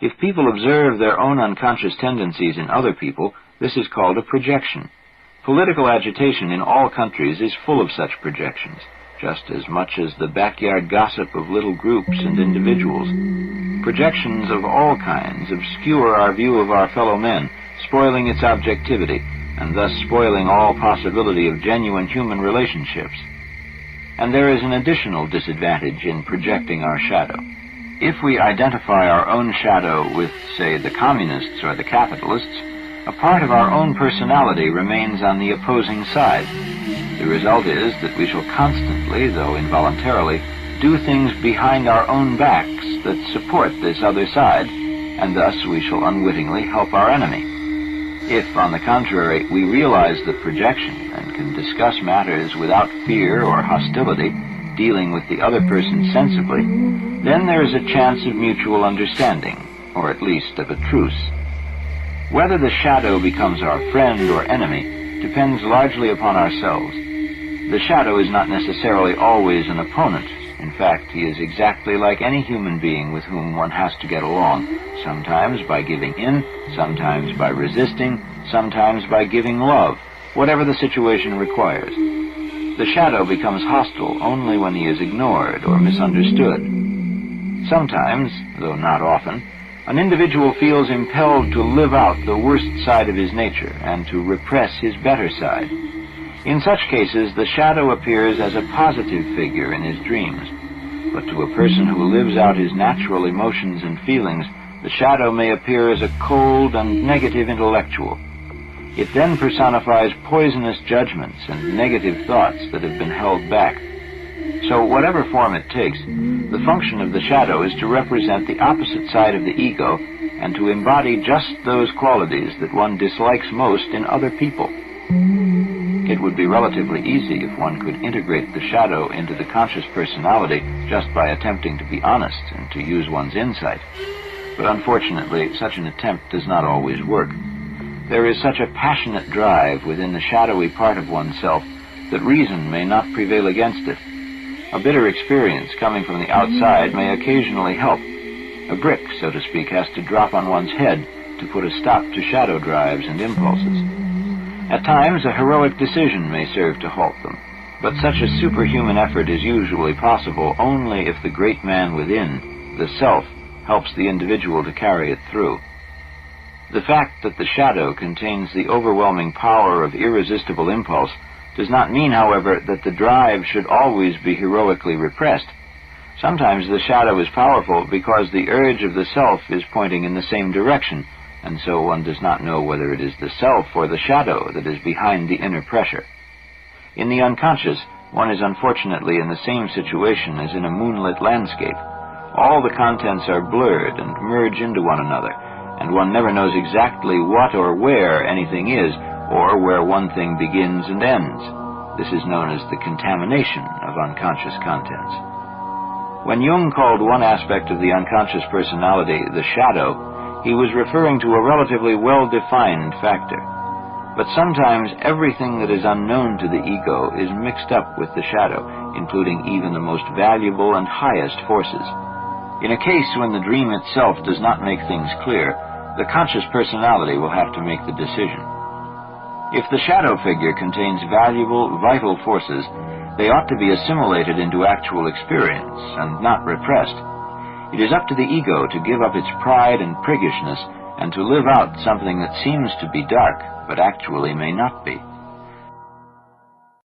If people observe their own unconscious tendencies in other people, this is called a projection. Political agitation in all countries is full of such projections, just as much as the backyard gossip of little groups and individuals. Projections of all kinds obscure our view of our fellow men, spoiling its objectivity, and thus spoiling all possibility of genuine human relationships. And there is an additional disadvantage in projecting our shadow. If we identify our own shadow with, say, the communists or the capitalists, a part of our own personality remains on the opposing side. The result is that we shall constantly, though involuntarily, do things behind our own backs that support this other side, and thus we shall unwittingly help our enemy. If, on the contrary, we realize the projection and can discuss matters without fear or hostility, dealing with the other person sensibly, then there is a chance of mutual understanding, or at least of a truce. Whether the shadow becomes our friend or enemy depends largely upon ourselves. The shadow is not necessarily always an opponent, in fact, he is exactly like any human being with whom one has to get along, sometimes by giving in, sometimes by resisting, sometimes by giving love, whatever the situation requires. The shadow becomes hostile only when he is ignored or misunderstood. Sometimes, though not often, an individual feels impelled to live out the worst side of his nature and to repress his better side. In such cases, the shadow appears as a positive figure in his dreams. But to a person who lives out his natural emotions and feelings, the shadow may appear as a cold and negative intellectual. It then personifies poisonous judgments and negative thoughts that have been held back. So whatever form it takes, the function of the shadow is to represent the opposite side of the ego and to embody just those qualities that one dislikes most in other people. It would be relatively easy if one could integrate the shadow into the conscious personality just by attempting to be honest and to use one's insight. But unfortunately, such an attempt does not always work. There is such a passionate drive within the shadowy part of oneself that reason may not prevail against it. A bitter experience coming from the outside may occasionally help. A brick, so to speak, has to drop on one's head to put a stop to shadow drives and impulses. At times, a heroic decision may serve to halt them, but such a superhuman effort is usually possible only if the great man within, the self, helps the individual to carry it through. The fact that the shadow contains the overwhelming power of irresistible impulse does not mean, however, that the drive should always be heroically repressed. Sometimes the shadow is powerful because the urge of the self is pointing in the same direction, and so one does not know whether it is the self or the shadow that is behind the inner pressure. In the unconscious, one is unfortunately in the same situation as in a moonlit landscape. All the contents are blurred and merge into one another, and one never knows exactly what or where anything is, or where one thing begins and ends. This is known as the contamination of unconscious contents. When Jung called one aspect of the unconscious personality the shadow, he was referring to a relatively well-defined factor. But sometimes everything that is unknown to the ego is mixed up with the shadow, including even the most valuable and highest forces. In a case when the dream itself does not make things clear, the conscious personality will have to make the decision. If the shadow figure contains valuable, vital forces, they ought to be assimilated into actual experience and not repressed. It is up to the ego to give up its pride and priggishness and to live out something that seems to be dark, but actually may not be.